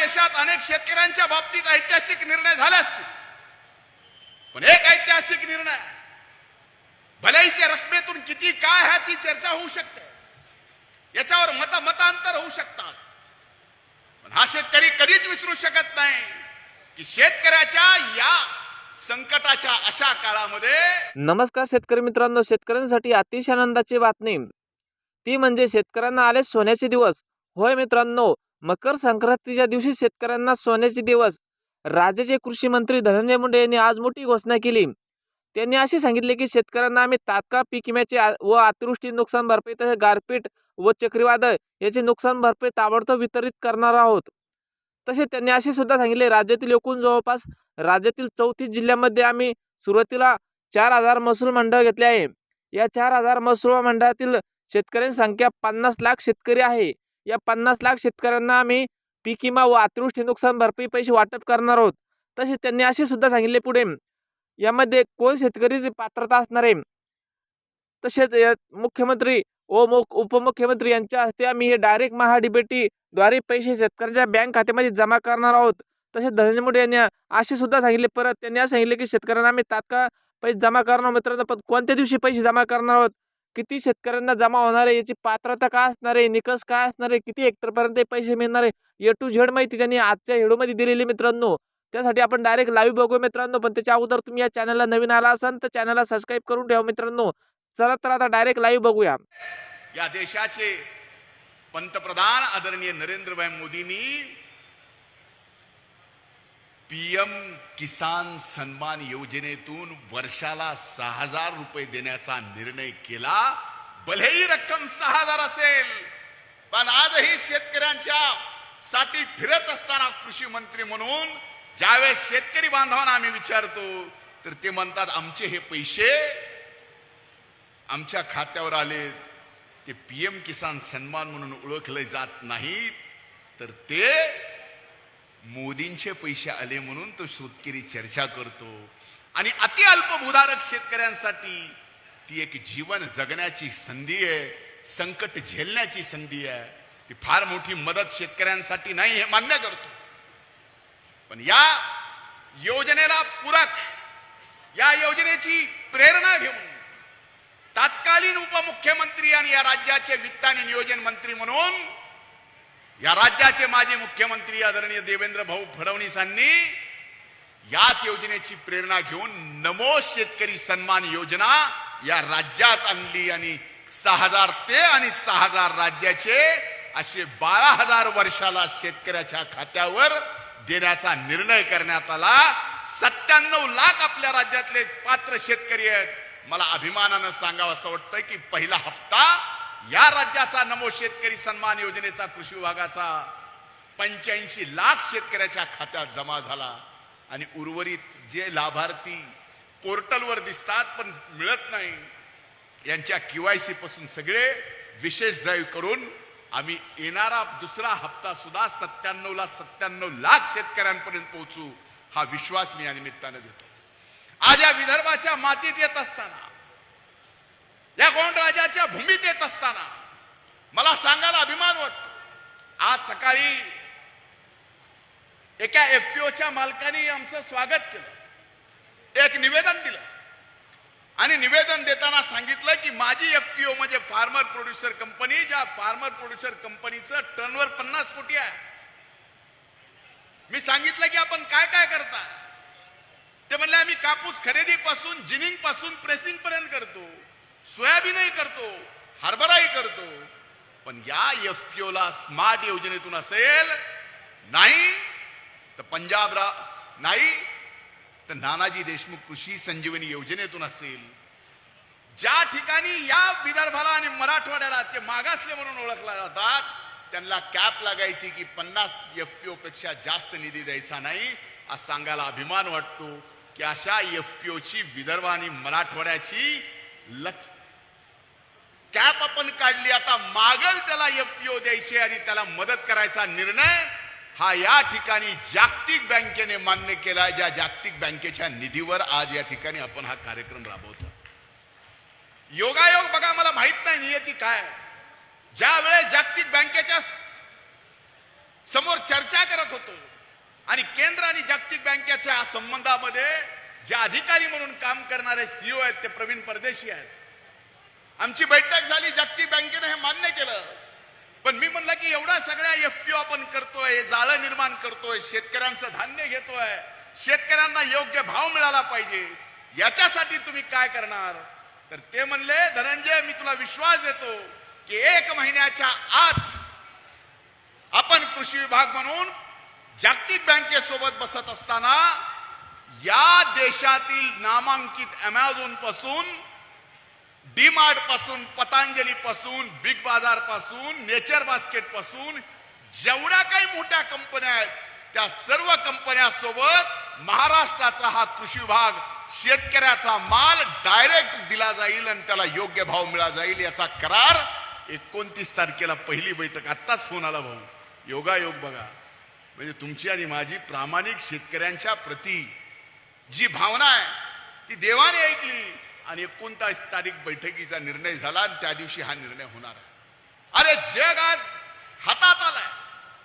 देशात अनेक शेतकऱ्यांच्या बाबतीत ऐतिहासिक निर्णय झाले असतील. पण एक ऐतिहासिक निर्णय भलेही त्या रकमेतून किती काय ह्याची चर्चा होऊ शकते. याच्यावर मत मतांतर होऊ शकतात. पण हा शेतकरी कधीच विसरू शकत नाही की शेतकऱ्याच्या या संकटाच्या अशा काळामध्ये नमस्कार शेतकरी मित्रांनो शेतकऱ्यांसाठी अतिशय आनंदाची बातमी. ती म्हणजे शेतकऱ्यांना आले सोन्याचे दिवस. होय मित्रांनो मकर संक्रांतीच्या दिवशी शेतकऱ्यांना सोन्याचे दिवस. राज्याचे कृषी मंत्री धनंजय मुंडे यांनी आज मोठी घोषणा केली. त्यांनी असे सांगितले की शेतकऱ्यांना आम्ही तात्काळ पीक विम्याचे व अतिवृष्टी नुकसान भरपाई तसेच गारपीट व चक्रीवादळ याचे नुकसान भरपाई ताबडतोब वितरित करणार आहोत. तसेच त्यांनी असे सुद्धा सांगितले राज्यातील एकूण जवळपास राज्यातील चौतीस जिल्ह्यामध्ये आम्ही सुरुवातीला चार हजार महसूल मंडळ घेतले आहे. या चार हजार महसूल मंडळातील शेतकऱ्यांची संख्या पन्नास लाख शेतकरी आहे. या पन्नास लाख शेतकऱ्यांना आम्ही पीक विमा व अतिवृष्टी नुकसान भरपाई पैसे वाटप करणार आहोत. तसेच त्यांनी असे सुद्धा सांगितले पुढे. यामध्ये कोण शेतकरी पात्रता असणार आहे? तसेच या मुख्यमंत्री व मुख उपमुख्यमंत्री यांच्या हस्ते आम्ही हे डायरेक्ट महाडीबीटीद्वारे पैसे शेतकऱ्यांच्या बँक खात्यामध्ये जमा करणार आहोत. तसेच धनंजय मुंडे यांनी असे सुद्धा सांगितले. परत त्यांनी असं सांगितले की शेतकऱ्यांना आम्ही तात्काळ पैसे जमा करणार मित्रांनो पण कोणत्या दिवशी पैसे जमा करणार आहोत? किती शेतकऱ्यांना जमा होणार आहे याची पात्रता काय असणार आहे निकष काय असणार आहे किती हेक्टरपर्यंत पैसे मिळणार आहे ए टू झेड माहिती त्यांनी आजच्या व्हिडिओमध्ये दिलेली मित्रांनो. त्यासाठी आपण डायरेक्ट लाईव्ह बघू मित्रांनो पण त्याच्या अगोदर तुम्ही या चॅनलला नवीन आला असाल तर चॅनलला सबस्क्राईब करून ठेवा मित्रांनो. चला तर आता डायरेक्ट लाईव्ह बघूया. या देशाचे पंतप्रधान आदरणीय नरेंद्रभाई मोदींनी पीएम किसान सन्मान योजनेतून वर्षाला सहा हजार रुपये देण्याचा निर्णय केला. भलेही रक्कम सहा हजार असेल पण आजही शेतकऱ्यांच्या साठी फिरत असताना कृषी मंत्री म्हणून ज्यावेळेस शेतकरी बांधवांना आम्ही विचारतो तर ते म्हणतात आमचे हे पैसे आमच्या खात्यावर आलेत. ते पीएम किसान सन्मान म्हणून ओळखले जात नाहीत. तर ते मोदींचे पैसे आले म्हणून तो शेतकरी चर्चा करतो. आणि अति अल्पभूधारक शेतकऱ्यांसाठी ती एक जीवन जगण्याची संधी आहे संकट झेलण्याची संधी आहे. ती फार मोठी मदत शेतकऱ्यांसाठी नाही हे मान्य करतो. पण या योजनेला पूरक या योजनेची प्रेरणा घेऊन तात्कालीन उपमुख्यमंत्री आणि या राज्याचे वित्त आणि नियोजन मंत्री म्हणून या राज्याचे माजी मुख्यमंत्री आदरणीय देवेंद्र भाऊ फडणवीसांनी याच योजनेची प्रेरणा घेऊन नमो शेतकरी सन्मान योजना या राज्यात आणली आणि सहा हजार ते आणि सहा हजार राज्याचे असे बारा हजार वर्षाला शेतकऱ्याच्या खात्यावर देण्याचा निर्णय करण्यात आला. सत्त्याण्णव लाख आपल्या राज्यातले पात्र शेतकरी आहेत. मला अभिमानानं सांगावं असं वाटतं की पहिला हप्ता या राज्याचा नमो शेतकरी सन्मान योजनेचा कृषी विभागाचा पंच्याऐंशी लाख शेतकऱ्याच्या खात्यात जमा झाला. आणि उर्वरित जे लाभार्थी पोर्टलवर दिसतात पण मिळत नाही यांच्या क्यूआयसी पासून सगळे विशेष ड्राईव्ह करून आम्ही येणारा दुसरा हप्ता सुद्धा सत्त्याण्णव ला सत्त्याण्णव लाख शेतकऱ्यांपर्यंत पोहोचू हा विश्वास मी या निमित्तानं देतो. आज या विदर्भाच्या मातीत येत असताना या गोंडराजाच्या भूमीत येत असताना मला सांगायला अभिमान वाटतो. आज सकाळी एका एफपीओच्या मालकाने आमचं स्वागत केलं. एक निवेदन दिलं. आणि निवेदन देताना सांगितलं की माझी एफपीओ म्हणजे फार्मर प्रोड्युसर कंपनी ज्या फार्मर प्रोड्युसर कंपनीचं टर्नवर पन्नास कोटी आहे. मी सांगितलं की आपण काय काय करता? ते म्हणले आम्ही कापूस खरेदीपासून जिनिंगपासून प्रेसिंग पर्यंत करतो. सोयाबीनही करतो हरभराही करतो. पण या एफपीओ ला स्मार्ट योजनेतून असेल नाही तर पंजाब रा नाही तर नानाजी देशमुख कृषी संजीवनी योजनेतून असेल. ज्या ठिकाणी या विदर्भाला आणि मराठवाड्याला ते मागासले म्हणून ओळखला जातात त्यांना कॅप लागायची की पन्नास एफपीओ पेक्षा जास्त निधी द्यायचा नाही असं सांगायला अभिमान वाटतो की अशा एफपीओ ची विदर्भ आणि मराठवाड्याची लक्ष कॅप आपण काढली. आता मागल त्याला एफपीओ द्यायचे आणि त्याला मदत करायचा निर्णय हा या ठिकाणी जागतिक बँकेने मान्य केला ज्या जागतिक बँकेच्या निधीवर आज या ठिकाणी आपण हा कार्यक्रम राबवतो. योगायोग बघा मला माहीत नाही नियती काय ज्या वेळेस जागतिक बँकेच्या समोर चर्चा करत होतो आणि केंद्र आणि जागतिक बँकेच्या संबंधामध्ये जे अधिकारी म्हणून काम करणारे सीईओ आहेत ते प्रवीण परदेशी आहेत. आमची बैठक झाली जागतिक बँकेने हे मान्य केलं. पण मी म्हणलं की एवढा सगळ्या एफपीओ आपण करतोय जाळं निर्माण करतोय शेतकऱ्यांचं धान्य घेतोय शेतकऱ्यांना योग्य भाव मिळाला पाहिजे याच्यासाठी तुम्ही काय करणार? तर ते म्हणले धनंजय मी तुला विश्वास देतो की एक महिन्याच्या आत आपण कृषी विभाग म्हणून जागतिक बँकेसोबत बसत असताना या देशातील नामांकित अमेझॉनपासून डीमार्टपासून पतंजली पासून बिग बाजारपासून नेचर बास्केटपासून जेवढ्या काही मोठ्या कंपन्या आहेत त्या सर्व कंपन्यांसोबत महाराष्ट्राचा हा कृषी विभाग शेतकऱ्याचा माल डायरेक्ट दिला जाईल आणि त्याला योग्य भाव मिळा जाईल याचा करार एकोणतीस तारखेला पहिली बैठक आत्ताच फोन आला भाऊ. योगायोग बघा. म्हणजे तुमची आणि माझी प्रामाणिक शेतकऱ्यांच्या प्रती जी भावना आहे ती देवाने ऐकली. आणि एकोणतास तारीख बैठकीचा निर्णय झाला आणि त्या दिवशी हा निर्णय होणार आहे. अरे जग आज हातात आलाय.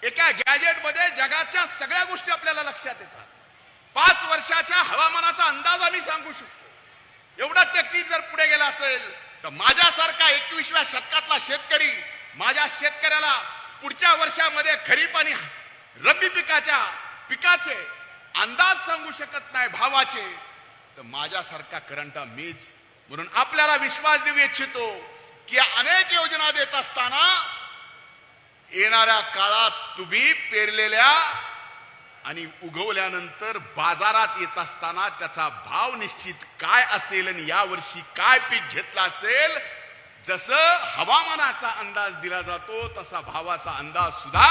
एका गॅजेटमध्ये जगाच्या सगळ्या गोष्टी आपल्याला लक्षात येतात. पाच वर्षाच्या हवामानाचा अंदाज आम्ही सांगू शकतो. एवढा टेक्निक जर पुढे गेला असेल तर माझ्यासारखा एकविसव्या शतकातला शेतकरी माझ्या शेतकऱ्याला पुढच्या वर्षामध्ये खरीप आणि रब्बी पिकाच्या पिकाचे अंदाज सांगू शकत नाही भावाचे. तर माझ्यासारखा करंटा मीच. म्हणून आपल्याला विश्वास देऊ इच्छितो की अनेक योजना देत असताना येणाऱ्या काळात तुम्ही पेरलेल्या आणि उगवल्यानंतर बाजारात येत असताना त्याचा भाव निश्चित काय असेल आणि यावर्षी काय पीक घेतलं असेल? जसं हवामानाचा अंदाज दिला जातो तसा भावाचा अंदाज सुद्धा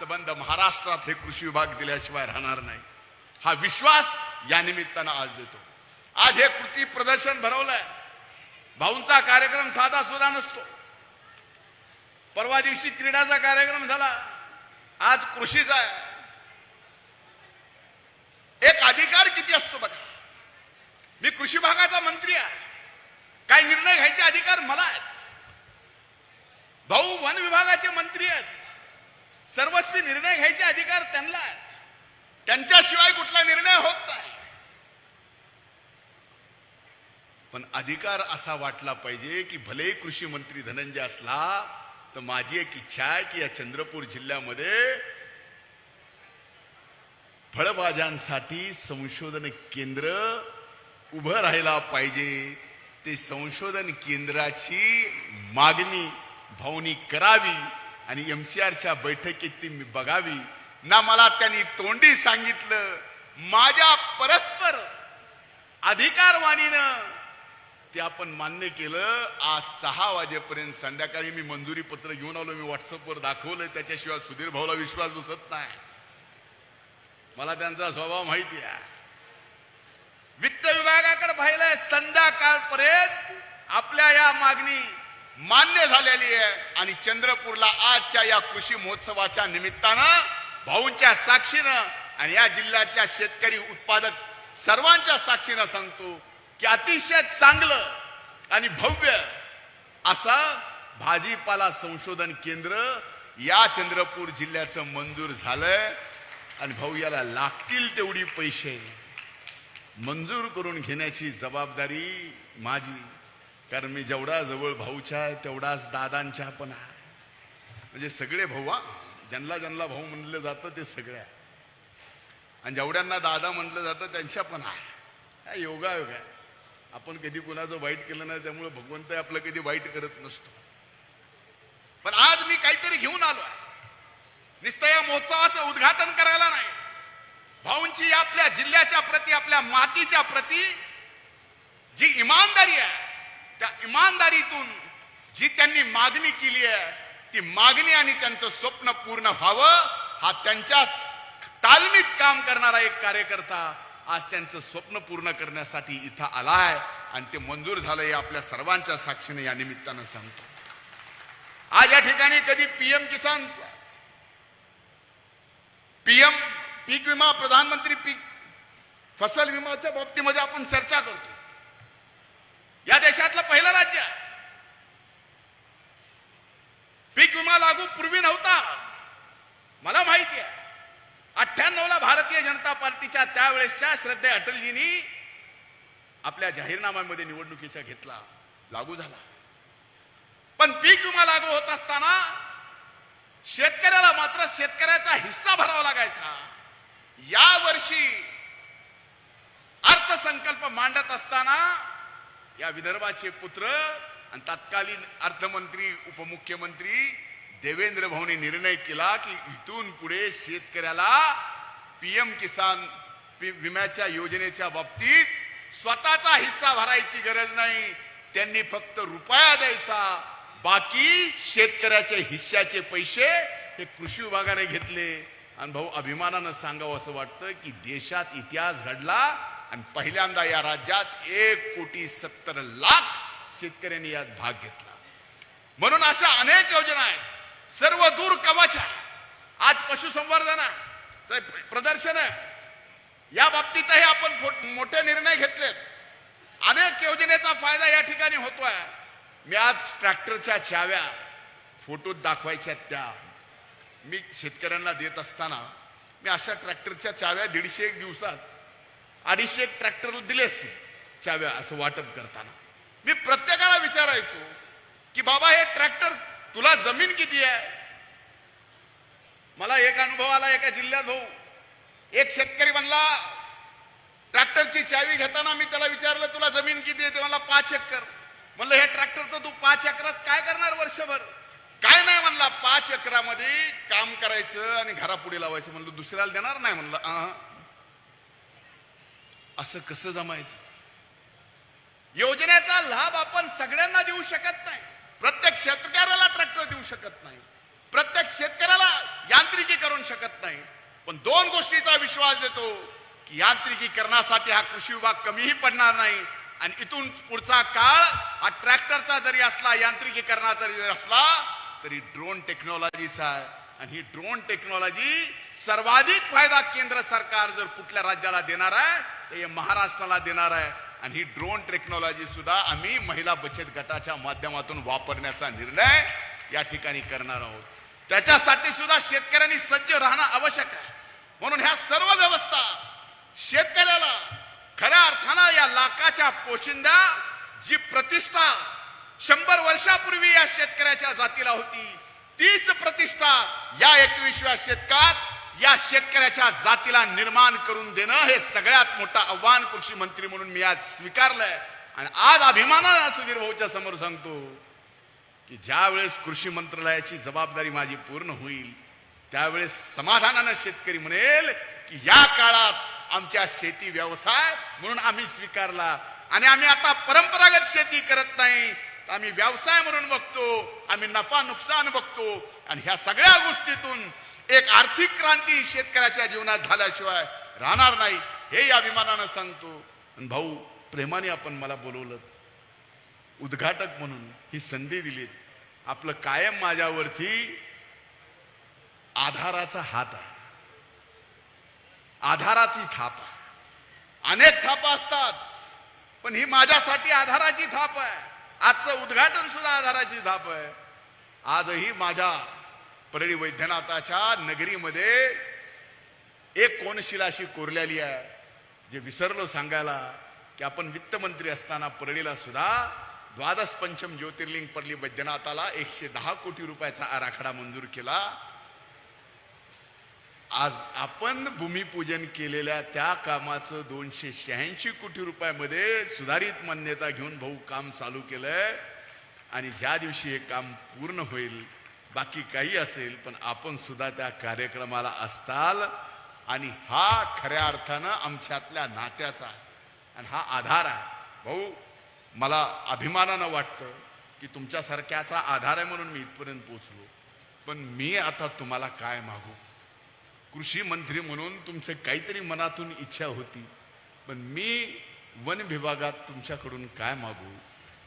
संबंध महाराष्ट्रात हे कृषी विभाग दिल्याशिवाय राहणार नाही. हा विश्वास या निमित्तानं आज देतो. आज हे कृती प्रदर्शन भरवलंय. भाऊंचा कार्यक्रम साधा सुद्धा नसतो. परवा दिवशी क्रीडाचा कार्यक्रम झाला. आज कृषीचा आहे. एक अधिकार किती असतो बघा. मी कृषी भागाचा मंत्री आहे. काय निर्णय घ्यायचे अधिकार मला आहेत. भाऊ वन विभागाचे मंत्री आहेत. सर्वस्वी निर्णय घ्यायचे अधिकार त्यांना आहेत. त्यांच्याशिवाय कुठला निर्णय होत नाही. पण अधिकार असा वाटला पाहिजे की भलेही कृषी मंत्री धनंजय असला तर माझी एक इच्छा आहे की या चंद्रपूर जिल्ह्यामध्ये फळभाज्यांसाठी संशोधन केंद्र उभं राहायला पाहिजे. ते संशोधन केंद्राची मागणी भावनी करावी आणि एम सी आरच्या बैठकीत ती मी बघावी. ना मला त्यांनी तोंडी सांगितलं माझ्या परस्पर अधिकारवाणीनं ते आपण मान्य केलं. आज सहा वाजेपर्यंत संध्याकाळी मी मंजुरी पत्र घेऊन आलो. मी व्हॉट्सअपवर दाखवलंय. त्याच्याशिवाय सुधीर भाऊला विश्वास बसत नाही. मला त्यांचा स्वभाव माहिती आहे. वित्त विभागाकडे पाहिलंय संध्याकाळपर्यंत आपल्या या मागणी मान्य झालेली आहे. आणि चंद्रपूरला आजच्या या कृषी महोत्सवाच्या निमित्तानं भाऊंच्या साक्षीनं आणि या जिल्ह्यातल्या शेतकरी उत्पादक सर्वांच्या साक्षीनं सांगतो की अतिशय चांगलं आणि भव्य असा भाजीपाला संशोधन केंद्र या चंद्रपूर जिल्ह्याचं मंजूर झालंय. आणि भाऊ याला लागतील तेवढी पैसे. मंजूर करून घेण्याची जबाबदारी माझी. कारण मी जेवढा जवळ भाऊच्या आहे तेवढाच दादांच्या पण आहे. म्हणजे सगळे भाऊ हा. ज्यांना ज्यांना भाऊ म्हणलं जातं ते सगळे आहे. आणि जेवढ्यांना दादा म्हटलं जातं त्यांच्या पण आहे. काय योगायोग आहे. आपण कधी कुणाचं वाईट केलं नाही त्यामुळे भगवंत आपलं कधी वाईट करत नसतो. पण आज मी काहीतरी घेऊन आलो आहे. नुसतं या महोत्सवाचं उद्घाटन करायला नाही. भाऊंची आपल्या जिल्ह्याच्या प्रती आपल्या मातीच्या प्रती जी इमानदारी आहे त्या इमानदारीतून जी त्यांनी मागणी केली आहे ती मागणी आणि त्यांचं स्वप्न पूर्ण व्हावं हा त्यांच्या तालमीत काम करणारा एक कार्यकर्ता आज त्यांचं स्वप्न पूर्ण करण्यासाठी इथं आलाय आणि ते मंजूर झालंय आपल्या सर्वांच्या साक्षीने या निमित्तानं सांगतो. आज या ठिकाणी कधी पीएम किसान पीएम पीक विमा प्रधानमंत्री पीक फसल विमाच्या बाबतीमध्ये आपण चर्चा करतो. या देशातलं पहिलं राज्य आहे. पीक विमा लागू पूर्वी नव्हता. मला माहिती आहे. अठ्ठ्याण्णवला भारतीय जनता पार्टीच्या त्यावेळेसच्या श्रद्धे अटलजींनी आपल्या जाहीरनाम्यामध्ये निवडणुकीचा घेतला लागू झाला. पण पीक विमा लागू होत असताना शेतकऱ्याला मात्र शेतकऱ्याचा हिस्सा भरावा लागायचा. या वर्षी अर्थसंकल्प मांडत असताना या विदर्भाचे पुत्र आणि तत्कालीन अर्थमंत्री उपमुख्यमंत्री देवेंद्र भाऊनी निर्णय केला की इथून पुढे शेतकऱ्याला पीएम किसान पी- विम्याच्या योजनेच्या बाबतीत स्वतःचा हिस्सा भरायची गरज नाही. त्यांनी फक्त रुपया द्यायचा. बाकी शेतकऱ्याच्या हिश्श्याचे पैसे हे कृषी विभागाने घेतले. आणि भाऊ अभिमानानं सांगावं असं वाटतं की देशात इतिहास घडला आणि पहिल्यांदा या राज्यात एक कोटी सत्तर लाख शेतकऱ्यांनी यात भाग घेतला. म्हणून अशा अनेक योजना आहेत. सर्व दूर कवच आहे. आज पशुसंवर्धन प्रदर्शन आहे. या बाबतीतही आपण मोठे निर्णय घेतलेत. अनेक योजनेचा फायदा या ठिकाणी होतोय. मी आज ट्रॅक्टरच्या चाव्या फोटोत दाखवायच्या त्या. मी शेतकऱ्यांना देत असताना मी अशा ट्रॅक्टरच्या चाव्या दीडशे एक दिवसात अडीचशे एक ट्रॅक्टर दिले असते चाव्या असं वाटप करताना. मी प्रत्येकाला विचारायचो की बाबा हे ट्रॅक्टर तुला जमीन किती आहे? मला एक अनुभव आला एका जिल्ह्यात भाऊ. एक शेतकरी म्हणला ट्रॅक्टरची चावी घेताना मी त्याला विचारलं तुला जमीन किती आहे? ते मला पाच एकर. म्हणलं हे ट्रॅक्टरचं तू पाच एकरात काय करणार वर्षभर? काय नाही म्हणला पाच एकरामध्ये काम करायचं आणि घरापुढे लावायचं. म्हणलं दुसऱ्याला देणार नाही म्हणलं अहं. असं कसं जमायचं? योजनेचा लाभ आपण सगळ्यांना देऊ शकत नाही. प्रत्येक शेतकऱ्याला ट्रॅक्टर देऊ शकत नाही. प्रत्येक शेतकऱ्याला यांत्रिकीकरण शकत नाही. पण दोन गोष्टीचा विश्वास देतो की यांत्रिकीकरणासाठी हा कृषी विभाग कमीही पडणार नाही. आणि इथून पुढचा काळ हा ट्रॅक्टरचा जरी असला यांत्रिकीकरणाचा जरी असला तरी ड्रोन टेक्नॉलॉजीचा आहे. आणि ही ड्रोन टेक्नॉलॉजी सर्वाधिक फायदा केंद्र सरकार जर कुठल्या राज्याला देणार आहे तर हे महाराष्ट्राला देणार आहे. आणि ही ड्रोन टेक्नॉलॉजी सुद्धा आम्ही महिला बचत गटाच्या माध्यमातून वापरण्याचा निर्णय या ठिकाणी करणार आहोत. त्याच्यासाठी सुद्धा शेतकऱ्यांनी सज्ज राहणं आवश्यक आहे. म्हणून ह्या सर्व व्यवस्था शेतकऱ्याला खऱ्या अर्थानं या लाखाच्या पोशिंदा जी प्रतिष्ठा शंभर वर्षापूर्वी या शेतकऱ्याच्या जातीला होती तीच प्रतिष्ठा या एकविसव्या शतकात या शेतकऱ्याच्या जातीला निर्माण करून देणं हे सगळ्यात मोठं आव्हान कृषी मंत्री म्हणून मी आज स्वीकारलंय. आणि आज अभिमानानं सुधीर भाऊच्या समोर सांगतो की ज्या वेळेस कृषी मंत्रालयाची जबाबदारी माझी पूर्ण होईल त्यावेळेस समाधानानं शेतकरी म्हणेल की या काळात आमच्या शेती व्यवसाय म्हणून आम्ही स्वीकारला. आणि आम्ही आता परंपरागत शेती करत नाही तर आम्ही व्यवसाय म्हणून बघतो आम्ही नफा नुकसान बघतो. आणि ह्या सगळ्या गोष्टीतून एक आर्थिक क्रांती शेतकऱ्याच्या जीवनात झाल्याशिवाय राहणार नाही हे या अभिमानानं सांगतो. भाऊ प्रेमाने आपण मला बोलवलं. उद्घाटक म्हणून ही संधी दिलीत. आपलं कायम माझ्यावरती आधाराचा हात आहे. आधाराची थाप आहे. अनेक थापा असतात पण ही माझ्यासाठी आधाराची थाप आहे. आजचं उद्घाटन सुद्धा आधाराची थाप आहे. आजही माझ्या परळी वैद्यनाथाच्या नगरीमध्ये एक कोनशिला अशी कोरलेली आहे जे विसरलो सांगायला की आपण वित्तमंत्री असताना परळीला सुद्धा द्वादश पंचम ज्योतिर्लिंग परली वैद्यनाथाला एकशे दहा कोटी रुपयाचा आराखडा मंजूर केला. आज आपण भूमिपूजन केलेल्या त्या कामाचं दोनशे शहाऐंशी कोटी रुपयामध्ये सुधारित मान्यता घेऊन भाऊ काम चालू केलंय. आणि ज्या दिवशी हे काम पूर्ण होईल बाकी काही असेल पण आपण सुद्धा त्या कार्यक्रमाला असताल. आणि हा खऱ्या अर्थानं आमच्यातल्या नात्याचा आहे. आणि हा आधार आहे. भाऊ मला अभिमानानं वाटतं की तुमच्यासारख्याचा आधार आहे म्हणून मी इथपर्यंत पोचलो. पण मी आता तुम्हाला काय मागू? कृषी मंत्री म्हणून तुमचे काहीतरी मनातून इच्छा होती. पण मी वन विभागात तुमच्याकडून काय मागू?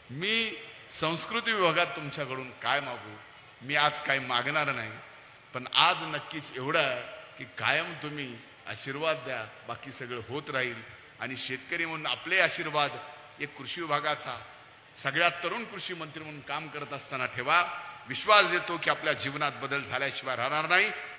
मी संस्कृती विभागात तुमच्याकडून काय मागू? मी आज काय मागणार नाही. पण आज नक्कीच एवढं की कायम तुम्ही आशीर्वाद द्या बाकी सगळं होत राहील. आणि शेतकरी म्हणून आपले आशीर्वाद एक कृषी विभागाचा सगळ्यात तरुण कृषी मंत्री म्हणून काम करत असताना ठेवा. विश्वास देतो की आपल्या जीवनात बदल झाल्याशिवाय राहणार नाही.